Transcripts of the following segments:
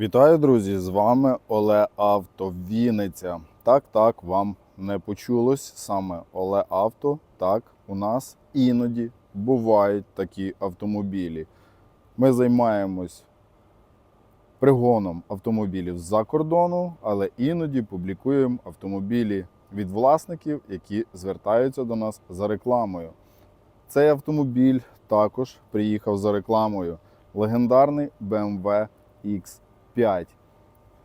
Вітаю, друзі! З вами Оле Авто Вінниця. Так, так, вам не почулось саме Оле Авто. Так, у нас іноді бувають такі автомобілі. Ми займаємось пригоном автомобілів з-за кордону, але іноді публікуємо автомобілі від власників, які звертаються до нас за рекламою. Цей автомобіль також приїхав за рекламою. Легендарний BMW X5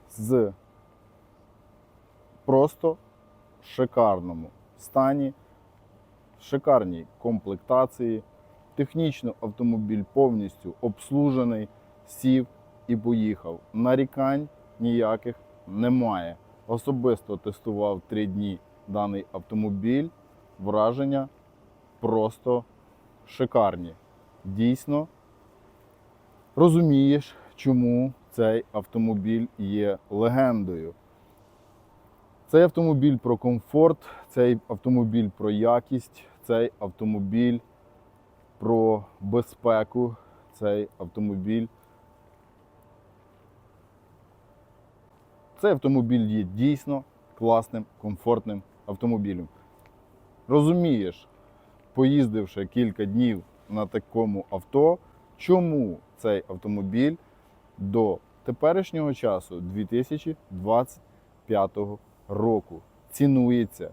з просто шикарному стані, шикарній комплектації. Технічно автомобіль повністю обслужений, сів і поїхав. Нарікань ніяких немає. Особисто тестував три дні даний автомобіль. Враження просто шикарні. Дійсно, розумієш, чому цей автомобіль є легендою. Цей автомобіль про комфорт, цей автомобіль про якість, цей автомобіль про безпеку, цей автомобіль. Цей автомобіль є дійсно класним, комфортним автомобілем. Розумієш, поїздивши кілька днів на такому авто, чому цей автомобіль до теперішнього часу 2025 року цінується.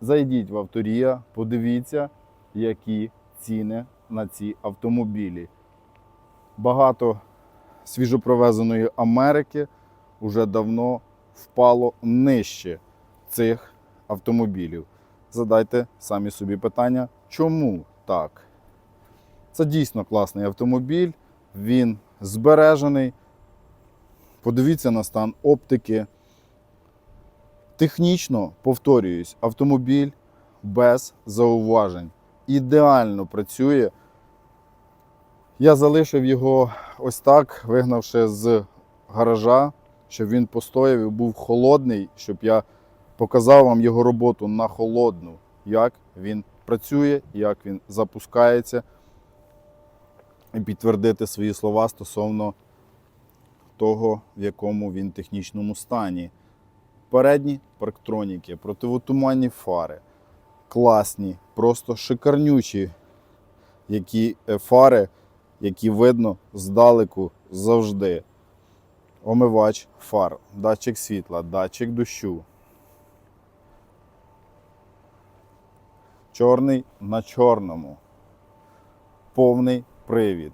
Зайдіть в авторія, подивіться, які ціни на ці автомобілі. Багато свіжопровезеної Америки вже давно впало нижче цих автомобілів. Задайте самі собі питання, чому так? Це дійсно класний автомобіль, він збережений. Подивіться на стан оптики. Технічно, повторююсь, автомобіль без зауважень. Ідеально працює. Я залишив його ось так, вигнавши з гаража, щоб він постояв і був холодний, щоб я показав вам його роботу на холодну, як він працює, як він запускається, і підтвердити свої слова стосовно того, в якому він технічному стані. Передні парктроніки, противотуманні фари, класні, просто шикарнючі які е, фари, які видно здалеку завжди. Омивач фар, датчик світла, датчик дощу. Чорний на чорному. Повний привід.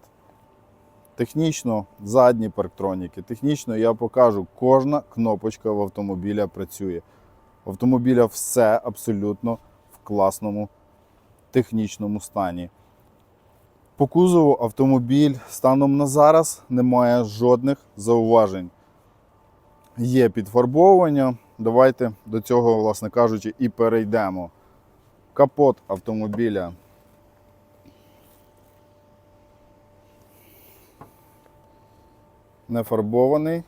Технічно задні парктроніки. Технічно я покажу, кожна кнопочка в автомобіля працює. В автомобіля все абсолютно в класному технічному стані. По кузову автомобіль станом на зараз не має жодних зауважень. Є підфарбовування. Давайте до цього, власне кажучи, і перейдемо. Капот автомобіля. Не фарбований.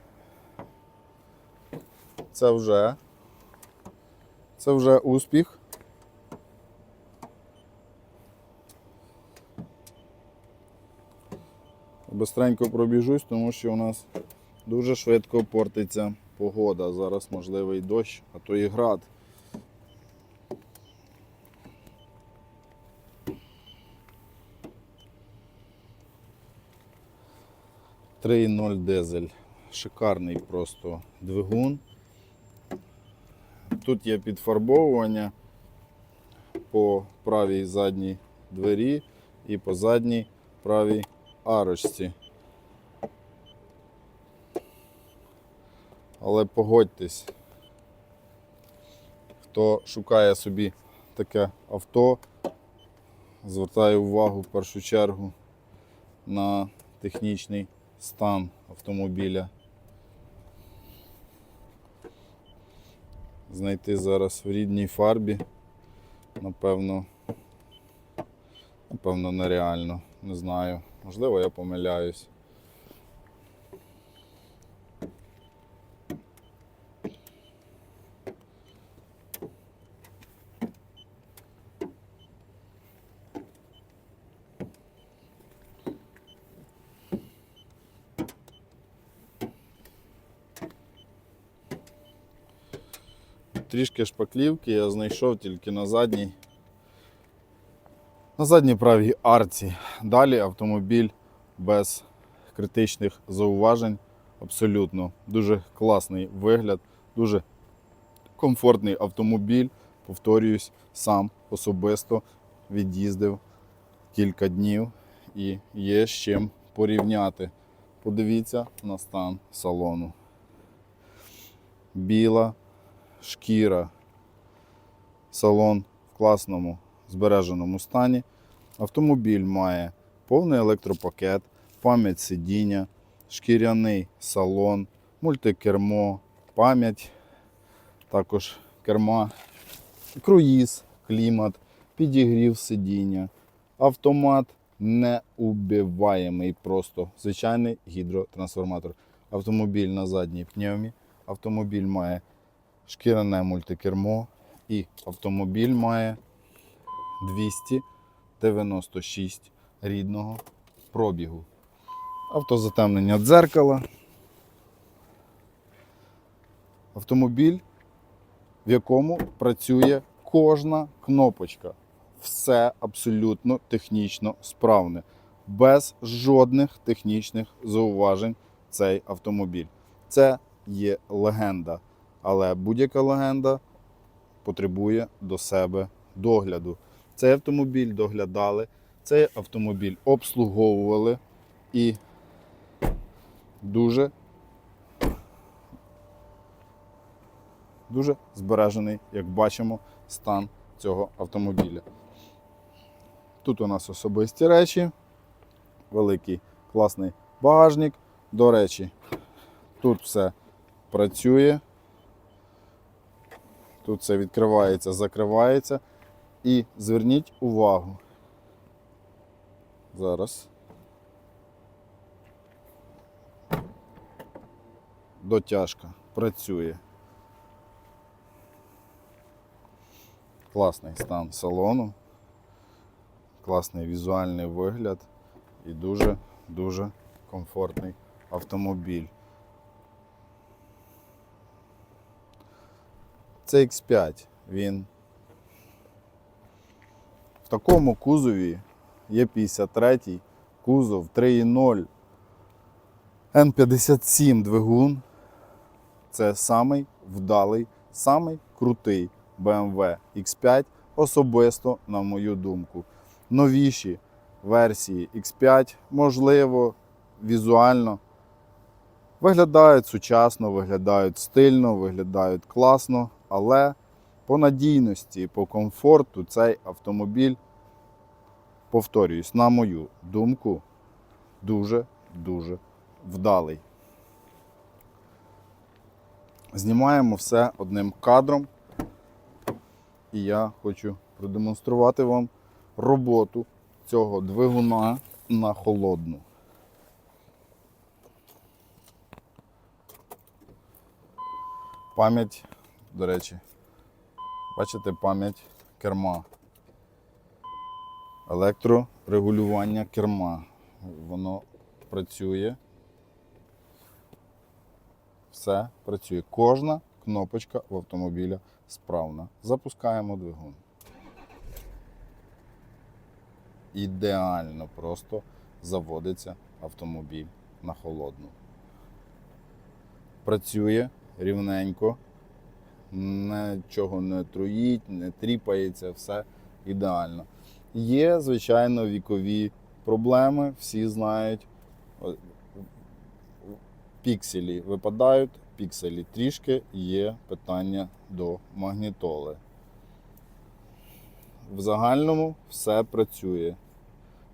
Це вже. Це вже успіх. Бистренько пробіжусь, тому що у нас дуже швидко портиться погода. Зараз можливий дощ, а то і град. «3.0 дизель. Шикарний просто двигун. Тут є підфарбовування по правій задній двері і по задній правій арочці. Але погодьтесь, хто шукає собі таке авто, звертаю увагу в першу чергу на технічний стан автомобіля. Знайти зараз в рідній фарбі, напевно, напевно, нереально, не знаю. Можливо, я помиляюсь. Трішки шпаклівки я знайшов тільки на задній. На задній правій арці. Далі автомобіль без критичних зауважень. Абсолютно. Дуже класний вигляд, дуже комфортний автомобіль. Повторююсь, сам особисто від'їздив кілька днів і є з чим порівняти. Подивіться на стан салону. Біла шкіра. Салон в класному збереженому стані. Автомобіль має повний електропакет, пам'ять сидіння, шкіряний салон, мультикермо, пам'ять, також керма, круїз, клімат, підігрів сидіння, автомат неубиваємий, просто звичайний гідротрансформатор. Автомобіль на задній пневмі, автомобіль має шкіряне мультикермо і автомобіль має 296 рідного пробігу. Автозатемнення дзеркала. Автомобіль, в якому працює кожна кнопочка. Все абсолютно технічно справне, без жодних технічних зауважень цей автомобіль. Це є легенда, але будь-яка легенда потребує до себе догляду. Цей автомобіль доглядали, цей автомобіль обслуговували і дуже, дуже збережений, як бачимо, стан цього автомобіля. Тут у нас особисті речі, великий класний багажник. До речі, тут все працює. Тут все відкривається, закривається. І зверніть увагу. Зараз. Дотяжка працює. Класний стан салону, класний візуальний вигляд і дуже-дуже комфортний автомобіль. Це X5, він в такому кузові є 53 кузов 3.0 N57 двигун. Це самий вдалий, самий крутий BMW X5, особисто, на мою думку. Новіші версії X5, можливо, візуально виглядають сучасно, виглядають стильно, виглядають класно, але по надійності, по комфорту цей автомобіль, повторююсь, на мою думку, дуже-дуже вдалий. Знімаємо все одним кадром. І я хочу продемонструвати вам роботу цього двигуна на холодну. Пам'ять, до речі, бачите, пам'ять керма. Електрорегулювання керма. Воно працює. Все працює. Кожна кнопочка в автомобіля справна. Запускаємо двигун. Ідеально просто заводиться автомобіль на холодну. Працює рівненько, нічого не труїть, не тріпається, все ідеально. Є, звичайно, вікові проблеми, всі знають. Пікселі випадають, пікселі трішки є питання до магнітоли. В загальному все працює.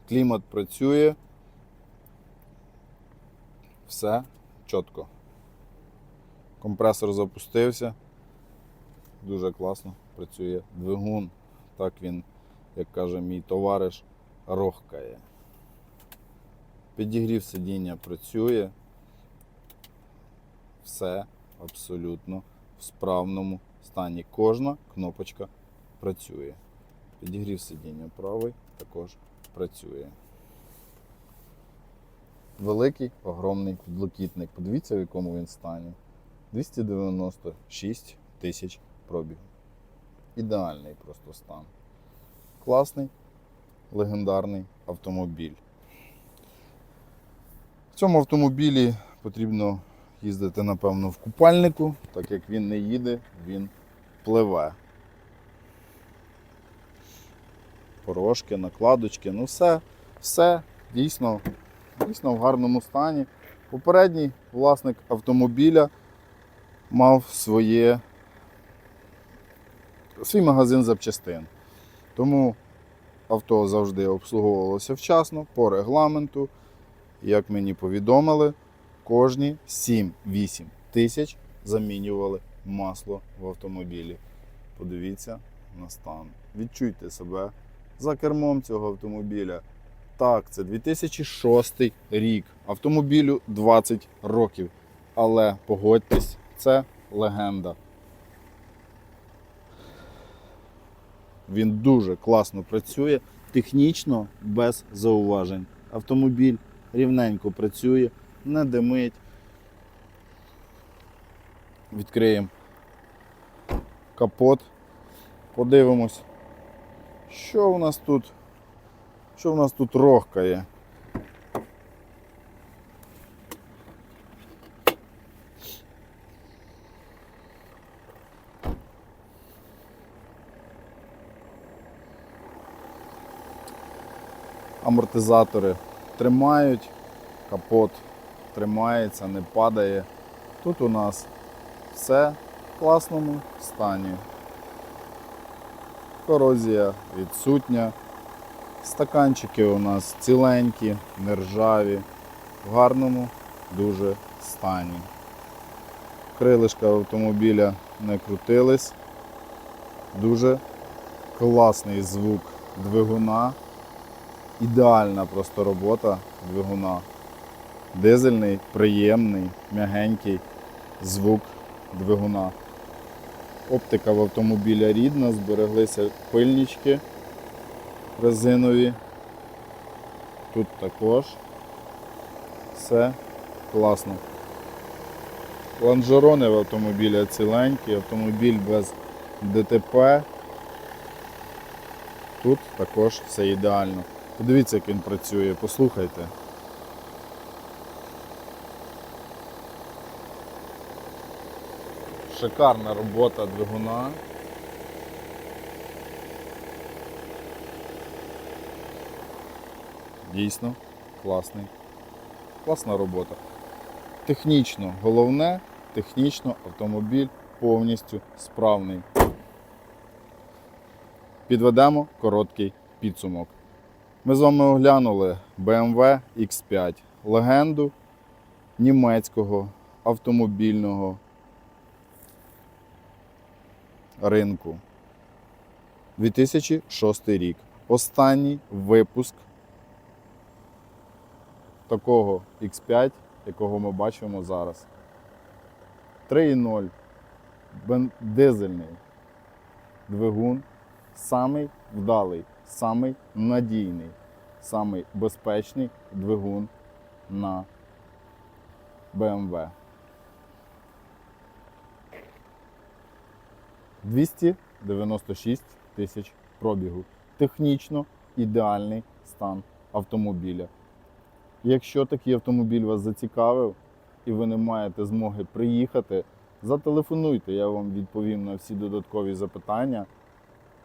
Клімат працює. Все чітко. Компресор запустився. Дуже класно працює двигун. Так він, як каже мій товариш, рохкає. Підігрів сидіння працює. Все абсолютно в справному стані. Кожна кнопочка працює. Підігрів сидіння правий також працює. Великий, огромний підлокітник. Подивіться, в якому він стані. 296 тисяч пробігу. Ідеальний просто стан. Класний, легендарний автомобіль. В цьому автомобілі потрібно їздити, напевно, в купальнику, так як він не їде, він пливе. Порошки, накладочки, ну все, все дійсно, дійсно в гарному стані. Попередній власник автомобіля мав своє, свій магазин запчастин. Тому авто завжди обслуговувалося вчасно, по регламенту. Як мені повідомили, кожні 7-8 тисяч замінювали масло в автомобілі. Подивіться на стан. Відчуйте себе за кермом цього автомобіля. Так, це 2006 рік. Автомобілю 20 років. Але погодьтесь, це легенда. Він дуже класно працює, технічно без зауважень. Автомобіль рівненько працює, не димить. Відкриємо капот, подивимось, що в нас тут, що в нас тут рохкає. Амортизатори тримають, капот тримається, не падає. Тут у нас все в класному стані. Корозія відсутня. Стаканчики у нас ціленькі, нержаві, в гарному дуже стані. Крилишка автомобіля не крутились. Дуже класний звук двигуна. Ідеальна просто робота двигуна. Дизельний, приємний, м'ягенький звук двигуна. Оптика в автомобіля рідна, збереглися пильнички резинові. Тут також все класно. Лонжерони в автомобіля ціленькі, автомобіль без ДТП. Тут також все ідеально. Подивіться, як він працює, послухайте. Шикарна робота двигуна. Дійсно класний. Класна робота. Технічно головне, технічно автомобіль повністю справний. Підведемо короткий підсумок. Ми з вами оглянули BMW X5, легенду німецького автомобільного ринку. 2006 рік. Останній випуск такого X5, якого ми бачимо зараз. 3.0 дизельний двигун, самий вдалий, самий надійний, самий безпечний двигун на BMW. 296 тисяч пробігу. Технічно ідеальний стан автомобіля. Якщо такий автомобіль вас зацікавив і ви не маєте змоги приїхати, зателефонуйте, я вам відповім на всі додаткові запитання.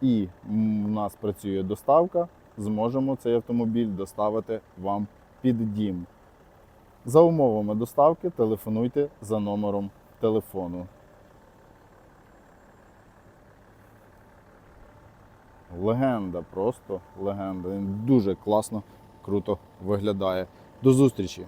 І у нас працює доставка, зможемо цей автомобіль доставити вам під дім. За умовами доставки телефонуйте за номером телефону. Легенда, просто легенда. Він дуже класно, круто виглядає. До зустрічі!